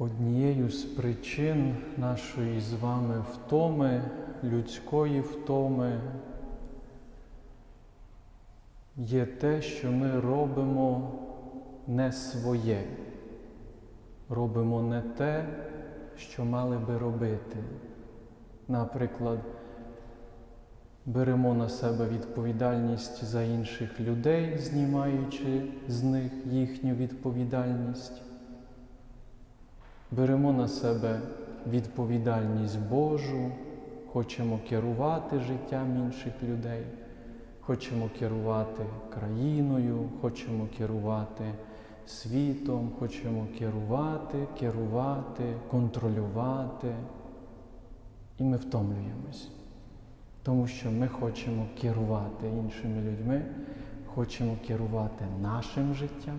Однією з причин нашої з вами втоми, людської втоми, є те, що ми робимо не своє, робимо не те, що мали би робити. Наприклад, беремо на себе відповідальність за інших людей, знімаючи з них їхню відповідальність. Беремо на себе відповідальність Божу, хочемо керувати життям інших людей, хочемо керувати країною, хочемо керувати світом, хочемо керувати, керувати, контролювати. І ми втомлюємось, тому що ми хочемо керувати іншими людьми, хочемо керувати нашим життям.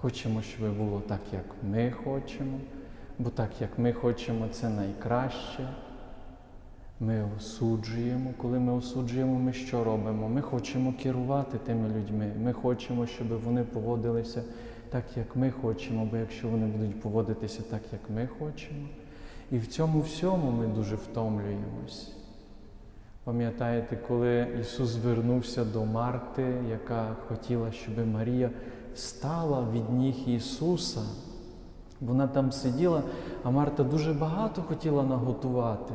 Хочемо, щоб було так, як ми хочемо, бо так, як ми хочемо, це найкраще. Ми осуджуємо. Коли ми осуджуємо, ми що робимо? Ми хочемо керувати тими людьми. Ми хочемо, щоб вони поводилися так, як ми хочемо, бо якщо вони будуть поводитися так, як ми хочемо. І в цьому всьому ми дуже втомлюємось. Пам'ятаєте, коли Ісус звернувся до Марти, яка хотіла, щоб Марія встала від ніг Ісуса. Вона там сиділа, а Марта дуже багато хотіла наготувати.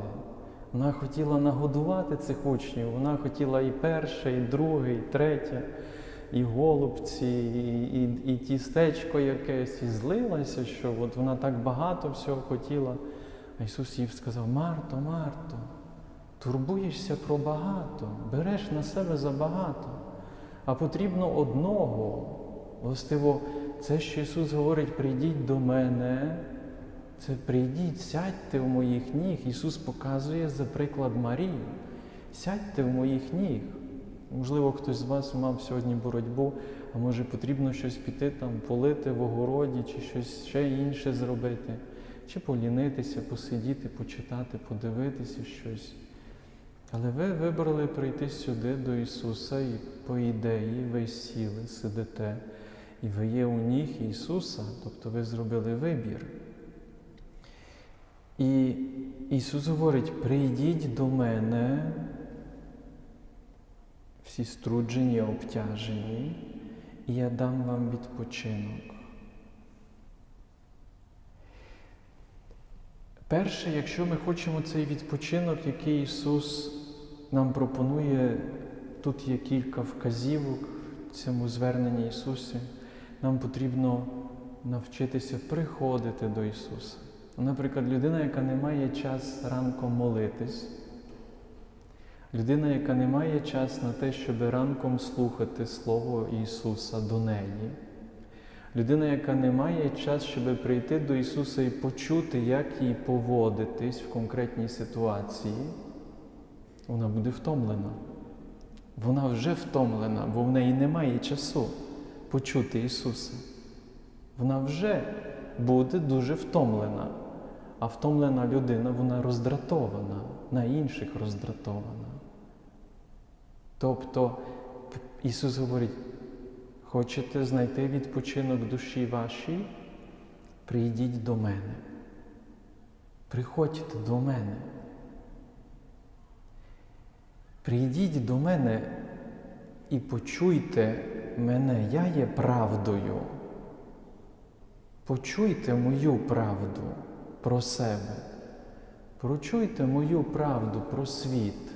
Вона хотіла нагодувати цих учнів. Вона хотіла і перше, і друге, і третє, і голубці, і, і, і тістечко якесь, і злилася, що от вона так багато всього хотіла. А Ісус їй сказав: Марто, Марто, турбуєшся про багато, береш на себе забагато, а потрібно одного. Властиво, це, що Ісус говорить, прийдіть до мене, це прийдіть, сядьте в моїх ніг. Ісус показує за приклад Марії. Сядьте в моїх ніг. Можливо, хтось з вас мав сьогодні боротьбу, а може потрібно щось піти там, полити в огороді, чи щось ще інше зробити, чи полінитися, посидіти, почитати, подивитися щось. Але ви вибрали прийти сюди до Ісуса, і по ідеї ви сіли, сидите, і ви є у ніг Ісуса, тобто ви зробили вибір. І Ісус говорить: прийдіть до мене, всі струджені, обтяжені, і я дам вам відпочинок. Перше, якщо ми хочемо цей відпочинок, який Ісус нам пропонує, тут є кілька вказівок в цьому зверненні Ісусі, нам потрібно навчитися приходити до Ісуса. Наприклад, людина, яка не має час ранком молитись, людина, яка не має час на те, щоб ранком слухати Слово Ісуса до неї. Людина, яка не має час, щоб прийти до Ісуса і почути, як їй поводитись в конкретній ситуації, вона буде втомлена. Вона вже втомлена, бо в неї немає часу почути Ісуса. Вона вже буде дуже втомлена. А втомлена людина, вона роздратована, на інших роздратована. Тобто Ісус говорить, Хочете знайти відпочинок душі вашій? Прийдіть до мене. Приходьте до мене. Прийдіть до мене і почуйте мене, я є правдою. Почуйте мою правду про себе. Прочуйте мою правду про світ.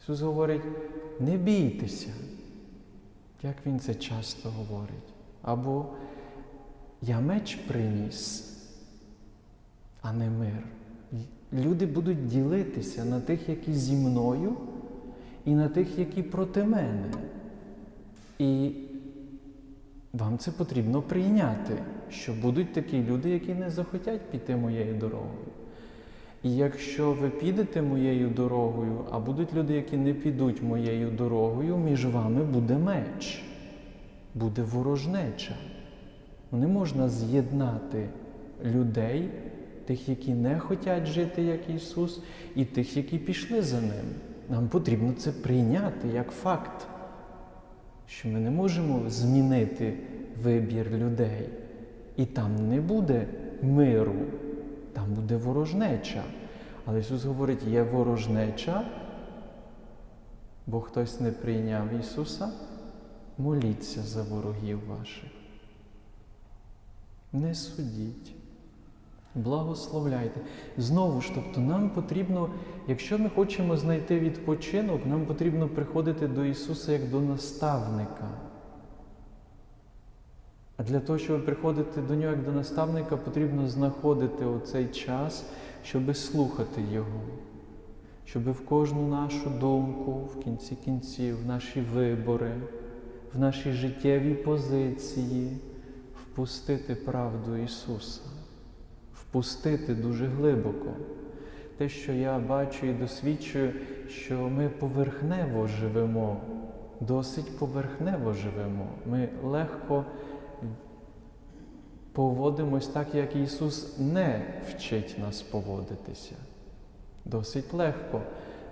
Ісус говорить, не бійтеся як він це часто говорить. Або я меч приніс, а не мир. Люди будуть ділитися на тих, які зі мною, і на тих, які проти мене. І вам це потрібно прийняти, що будуть такі люди, які не захотять піти моєю дорогою. І якщо ви підете моєю дорогою, а будуть люди, які не підуть моєю дорогою, між вами буде меч, буде ворожнеча. Не можна з'єднати людей, тих, які не хочуть жити, як Ісус, і тих, які пішли за Ним. Нам потрібно це прийняти як факт, що ми не можемо змінити вибір людей. І там не буде миру, там буде ворожнеча. Але Ісус говорить, є ворожнеча, бо хтось не прийняв Ісуса, моліться за ворогів ваших. Не судіть. Благословляйте. Знову ж, тобто, нам потрібно, якщо ми хочемо знайти відпочинок, нам потрібно приходити до Ісуса як до наставника. А для того, щоб приходити до Нього як до наставника, потрібно знаходити оцей час, щоби слухати Його, щоби в кожну нашу думку, в кінці кінців, в наші вибори, в наші життєві позиції впустити правду Ісуса, впустити дуже глибоко. Те, що я бачу і досвідчую, що ми поверхнево живемо, досить поверхнево живемо. Ми легко поводимось так, як Ісус не вчить нас поводитися. Досить легко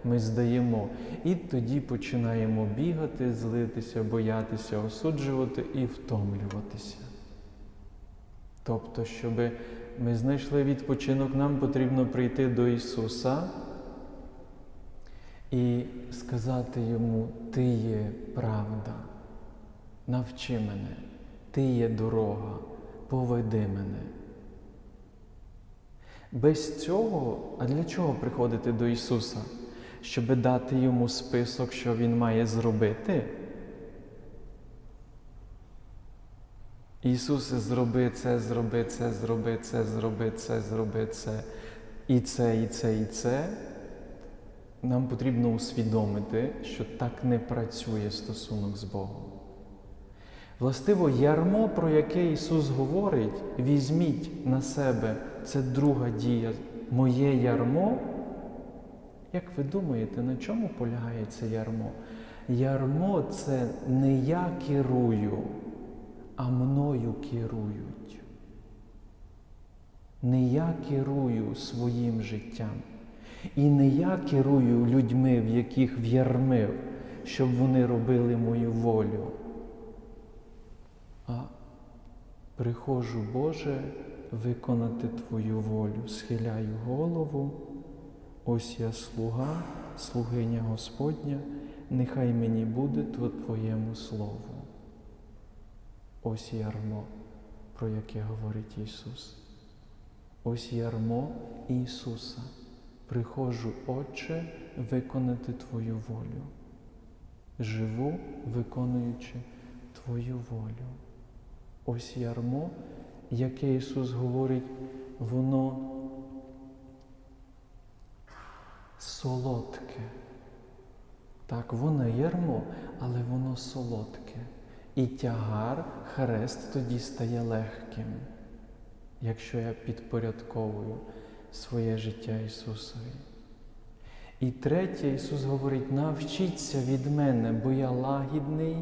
ми здаємо. І тоді починаємо бігати, злитися, боятися, осуджувати і втомлюватися. Тобто, щоб ми знайшли відпочинок, нам потрібно прийти до Ісуса і сказати Йому, Ти є правда, навчи мене, Ти є дорога, поведи мене. Без цього, а для чого приходити до Ісуса? Щоб дати йому список, що Він має зробити? Ісусе, зроби це, зроби це, зроби це, зроби це, зроби це, і це, і це, і це. Нам потрібно усвідомити, що так не працює стосунок з Богом. Властиво, ярмо, про яке Ісус говорить, візьміть на себе, це друга дія, моє ярмо. Як ви думаєте, на чому полягає це ярмо? Ярмо це не я керую, а мною керують. Не я керую своїм життям. І не я керую людьми, в яких в'ярмив, щоб вони робили мою волю. А приходжу, Боже, виконати Твою волю, схиляю голову. Ось я слуга, слугиня Господня, нехай мені буде Твоєму Слову. Ось ярмо, про яке говорить Ісус. Ось ярмо Ісуса. Приходжу, Отче, виконати Твою волю. Живу, виконуючи Твою волю. Ось ярмо, яке Ісус говорить, воно солодке. Так, воно ярмо, але воно солодке. І тягар, хрест тоді стає легким, якщо я підпорядковую своє життя Ісусові. І третє, Ісус говорить, навчіться від мене, бо я лагідний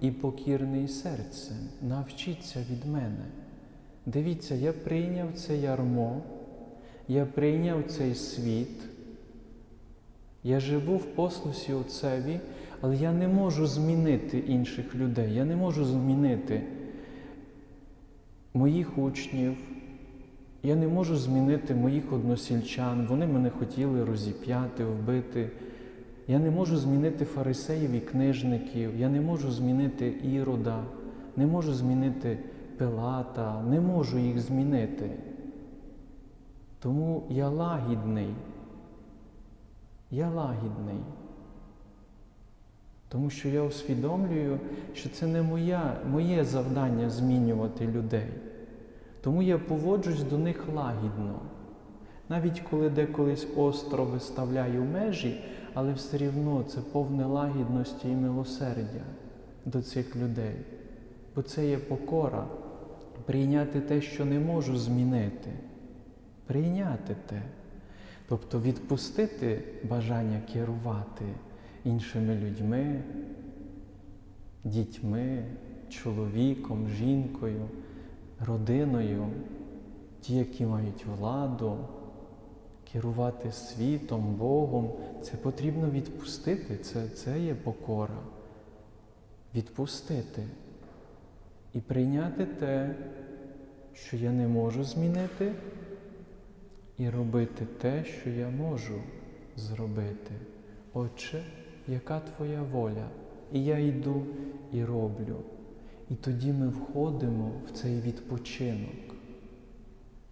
і покірний серцем. Навчіться від мене. Дивіться, я прийняв це ярмо, я прийняв цей світ. Я живу в послусі Отцеві, але я не можу змінити інших людей. Я не можу змінити моїх учнів. Я не можу змінити моїх односільчан. Вони мене хотіли розіп'яти, вбити. Я не можу змінити фарисеїв і книжників. Я не можу змінити Ірода, не можу змінити Пилата, не можу їх змінити. Тому я лагідний. Я лагідний. Тому що я усвідомлюю, що це не моя, моє завдання змінювати людей. Тому я поводжусь до них лагідно. Навіть коли деколись остро виставляю межі, але все рівно це повне лагідності і милосердя до цих людей. Бо це є покора прийняти те, що не можу змінити. Прийняти те. Тобто відпустити бажання керувати іншими людьми, дітьми, чоловіком, жінкою, родиною, ті, які мають владу, керувати світом, Богом, це потрібно відпустити, це, це є покора. Відпустити і прийняти те, що я не можу змінити, і робити те, що я можу зробити. Отче, яка твоя воля? І я йду і роблю. І тоді ми входимо в цей відпочинок,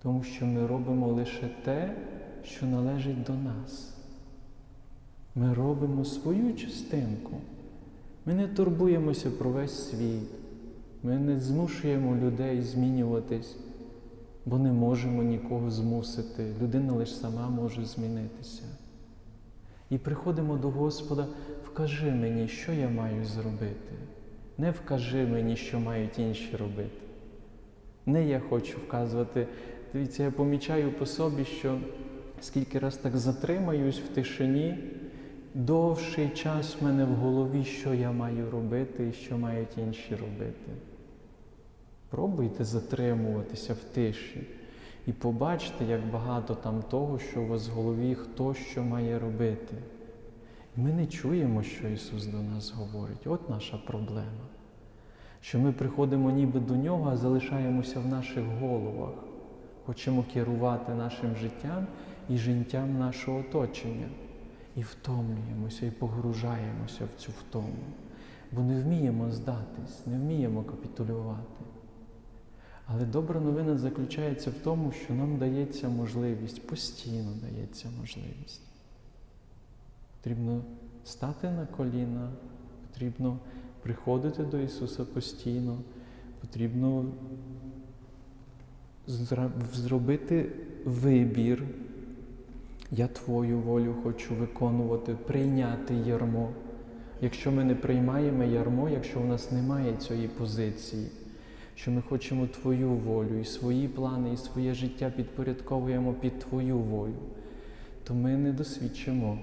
тому що ми робимо лише те, що належить до нас. Ми робимо свою частинку. Ми не турбуємося про весь світ. Ми не змушуємо людей змінюватись, бо не можемо нікого змусити. Людина лише сама може змінитися. І приходимо до Господа, вкажи мені, що я маю зробити. Не вкажи мені, що мають інші робити. Не я хочу вказувати. Дивіться, я помічаю по собі, що скільки раз так затримаюсь в тишині, довший час в мене в голові, що я маю робити і що мають інші робити. Пробуйте затримуватися в тиші і побачите, як багато там того, що у вас в голові хто що має робити. Ми не чуємо, що Ісус до нас говорить. От наша проблема. Що ми приходимо ніби до Нього, а залишаємося в наших головах. Хочемо керувати нашим життям і життям нашого оточення. І втомлюємося, і погружаємося в цю втому. Бо не вміємо здатись, не вміємо капітулювати. Але добра новина заключається в тому, що нам дається можливість, постійно дається можливість. Потрібно стати на коліна, потрібно приходити до Ісуса постійно, потрібно зробити вибір. Я Твою волю хочу виконувати, прийняти ярмо. Якщо ми не приймаємо ярмо, якщо в нас немає цієї позиції, що ми хочемо Твою волю і свої плани, і своє життя підпорядковуємо під Твою волю, то ми не досвідчимо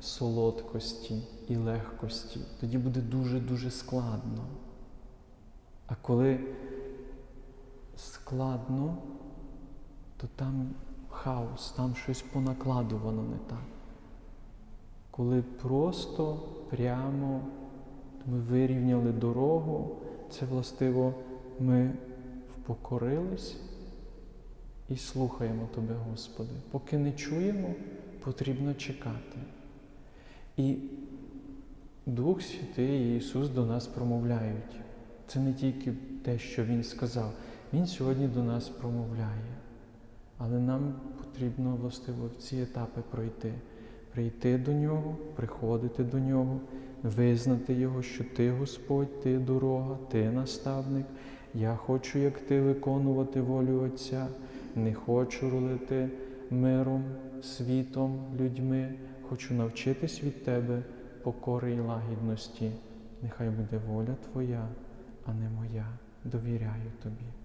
солодкості і легкості. Тоді буде дуже-дуже складно. А коли складно, то там хаос, там щось понакладувано не так. Коли просто, прямо ми вирівняли дорогу, це властиво ми впокорились і слухаємо Тебе, Господи. Поки не чуємо, потрібно чекати. І Дух Святий і Ісус до нас промовляють. Це не тільки те, що Він сказав. Він сьогодні до нас промовляє. Але нам потрібно властиво в ці етапи пройти. Прийти до Нього, приходити до Нього, визнати Його, що Ти Господь, Ти дорога, Ти наставник. Я хочу, як Ти, виконувати волю Отця, не хочу рулити миром, світом, людьми. Хочу навчитись від Тебе покори і лагідності. Нехай буде воля Твоя, а не моя. Довіряю Тобі.